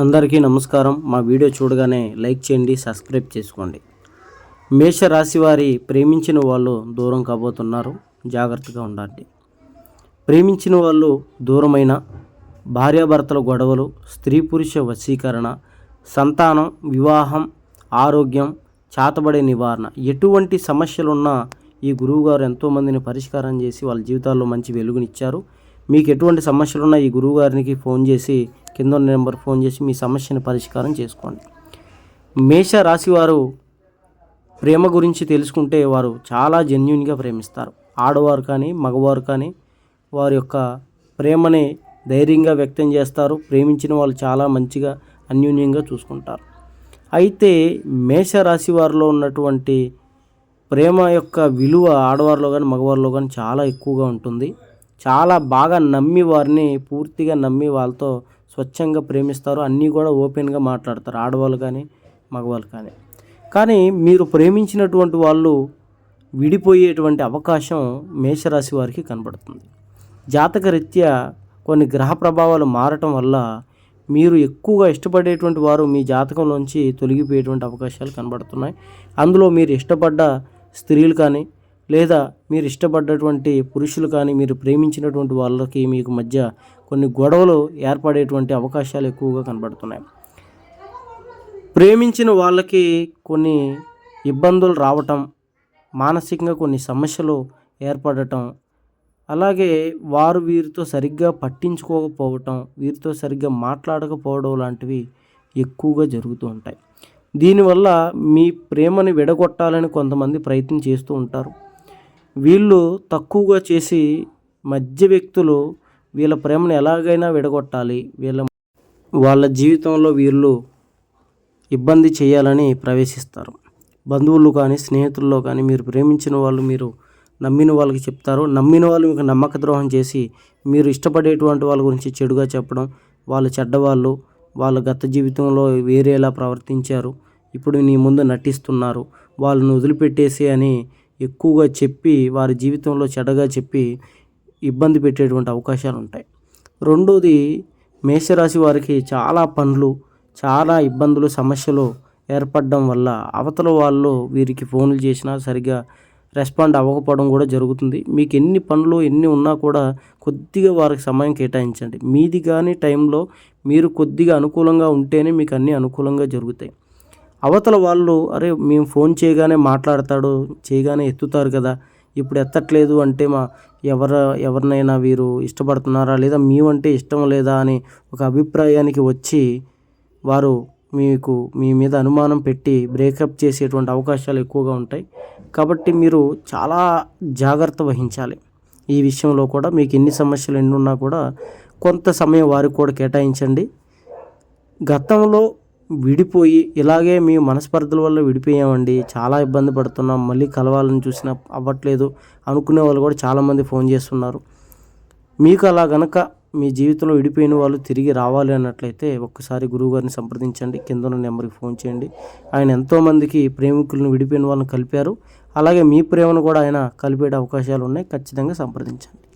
అందరికీ నమస్కారం. మా వీడియో చూడగానే లైక్ చేయండి సబ్స్క్రైబ్ చేసుకోండి. మేష రాశి వారి ప్రేమించిన వాళ్ళు దూరం కాబోతున్నారు. జాగ్రత్తగా ఉండండి. ప్రేమించిన వాళ్ళు దూరమైన భార్యాభర్తల గొడవలు స్త్రీ పురుష వశీకరణ సంతానం వివాహం ఆరోగ్యం చాతబడే నివారణ ఎటువంటి సమస్యలున్నా ఈ గురువుగారు ఎంతోమందిని పరిష్కారం చేసి వాళ్ళ జీవితాల్లో మంచి వెలుగునిచ్చారు. మీకు ఎటువంటి సమస్యలున్నా ఈ గురువుగారికి ఫోన్ చేసి కింద ఉన్న నెంబర్ ఫోన్ చేసి మీ సమస్యను పరిష్కారం చేసుకోండి. మేష రాశి వారు ప్రేమ గురించి తెలుసుకుంటే వారు చాలా జెన్యున్గా ప్రేమిస్తారు. ఆడవారు కానీ మగవారు కానీ వారి యొక్క ప్రేమని ధైర్యంగా వ్యక్తం చేస్తారు. ప్రేమించిన వాళ్ళు చాలా మంచిగా అన్యోన్యంగా చూసుకుంటారు. అయితే మేషరాశి వారిలో ఉన్నటువంటి ప్రేమ యొక్క విలువ ఆడవారిలో కానీ మగవారిలో కానీ చాలా ఎక్కువగా ఉంటుంది. చాలా బాగా నమ్మి వారిని పూర్తిగా నమ్మి వాళ్ళతో స్వచ్ఛంగా ప్రేమిస్తారు అన్నీ కూడా ఓపెన్గా మాట్లాడతారు ఆడవాళ్ళు కానీ మగవాళ్ళు కానీ. కానీ మీరు ప్రేమించినటువంటి వాళ్ళు విడిపోయేటువంటి అవకాశం మేషరాశి వారికి కనబడుతుంది. జాతక రీత్యా కొన్ని గ్రహ ప్రభావాలు మారటం వల్ల మీరు ఎక్కువగా ఇష్టపడేటువంటి వారు మీ జాతకంలోంచి తొలగిపోయేటువంటి అవకాశాలు కనబడుతున్నాయి. అందులో మీరు ఇష్టపడ్డ స్త్రీలు కానీ లేదా మీరు ఇష్టపడ్డటువంటి పురుషులు కానీ మీరు ప్రేమించినటువంటి వాళ్ళకి మీకు మధ్య కొన్ని గొడవలు ఏర్పడేటువంటి అవకాశాలు ఎక్కువగా కనబడుతున్నాయి. ప్రేమించిన వాళ్ళకి కొన్ని ఇబ్బందులు రావటం మానసికంగా కొన్ని సమస్యలు ఏర్పడటం అలాగే వారు వీరితో సరిగ్గా పట్టించుకోకపోవటం వీరితో సరిగ్గా మాట్లాడకపోవడం లాంటివి ఎక్కువగా జరుగుతూ ఉంటాయి. దీనివల్ల మీ ప్రేమని విడగొట్టాలని కొంతమంది ప్రయత్నం చేస్తూ ఉంటారు. వీళ్ళు తక్కువగా చేసి మధ్య వ్యక్తులు వీళ్ళ ప్రేమను ఎలాగైనా విడగొట్టాలి. వీళ్ళ వాళ్ళ జీవితంలో వీళ్ళు ఇబ్బంది చేయాలని ప్రవేశిస్తారు. బంధువులు కానీ స్నేహితుల్లో కానీ మీరు ప్రేమించిన వాళ్ళు మీరు నమ్మిన వాళ్ళకి చెప్తారు. నమ్మిన వాళ్ళు మీకు నమ్మక ద్రోహం చేసి మీరు ఇష్టపడేటువంటి వాళ్ళ గురించి చెడుగా చెప్పడం వాళ్ళు చెడ్డవాళ్ళు వాళ్ళ గత జీవితంలో వేరేలా ప్రవర్తించారు. ఇప్పుడు నీ ముందు నటిస్తున్నారు. వాళ్ళని వదిలిపెట్టేసి అని ఎక్కువగా చెప్పి వారి జీవితంలో చెడ్డగా చెప్పి ఇబ్బంది పెట్టేటువంటి అవకాశాలు ఉంటాయి. రెండోది మేషరాశి వారికి చాలా పనులు చాలా ఇబ్బందులు సమస్యలు ఏర్పడడం వల్ల అవతల వాళ్ళు వీరికి ఫోన్లు చేసినా సరిగా రెస్పాండ్ అవ్వకపోవడం కూడా జరుగుతుంది. మీకు ఎన్ని పనులు ఎన్ని ఉన్నా కూడా కొద్దిగా వారికి సమయం కేటాయించండి. మీది కానీ టైంలో మీరు కొద్దిగా అనుకూలంగా ఉంటేనే మీకు అన్నీ అనుకూలంగా జరుగుతాయి. అవతల వాళ్ళు అరే మేము ఫోన్ చేయగానే మాట్లాడతాడు చేయగానే ఎత్తుతారు కదా ఇప్పుడు ఎత్తట్లేదు అంటే మా ఎవరు ఎవరినైనా వీరు ఇష్టపడుతున్నారా లేదా మేమంటే ఇష్టం లేదా అని ఒక అభిప్రాయానికి వచ్చి వారు మీకు మీ మీద అనుమానం పెట్టి బ్రేకప్ చేసేటువంటి అవకాశాలు ఎక్కువగా ఉంటాయి. కాబట్టి మీరు చాలా జాగ్రత్త వహించాలి. ఈ విషయంలో కూడా మీకు ఎన్ని సమస్యలు ఎన్ని ఉన్నా కూడా కొంత సమయం వారికి కూడా కేటాయించండి. గతంలో విడిపోయి ఇలాగే మీ మనస్పర్ధల వల్ల విడిపోయామండి. చాలా ఇబ్బంది పడుతున్నాం. మళ్ళీ కలవాలని చూసినా అవ్వట్లేదు అనుకునే వాళ్ళు కూడా చాలామంది ఫోన్ చేస్తున్నారు. మీకు అలా గనక మీ జీవితంలో విడిపోయిన వాళ్ళు తిరిగి రావాలి అన్నట్లయితే ఒక్కసారి గురువుగారిని సంప్రదించండి. కింద ఉన్న నెంబర్కి ఫోన్ చేయండి. ఆయన ఎంతోమందికి ప్రేమికులను విడిపోయిన వాళ్ళని కలిపారు. అలాగే మీ ప్రేమను కూడా ఆయన కలిపే అవకాశాలు ఉన్నాయి. ఖచ్చితంగా సంప్రదించండి.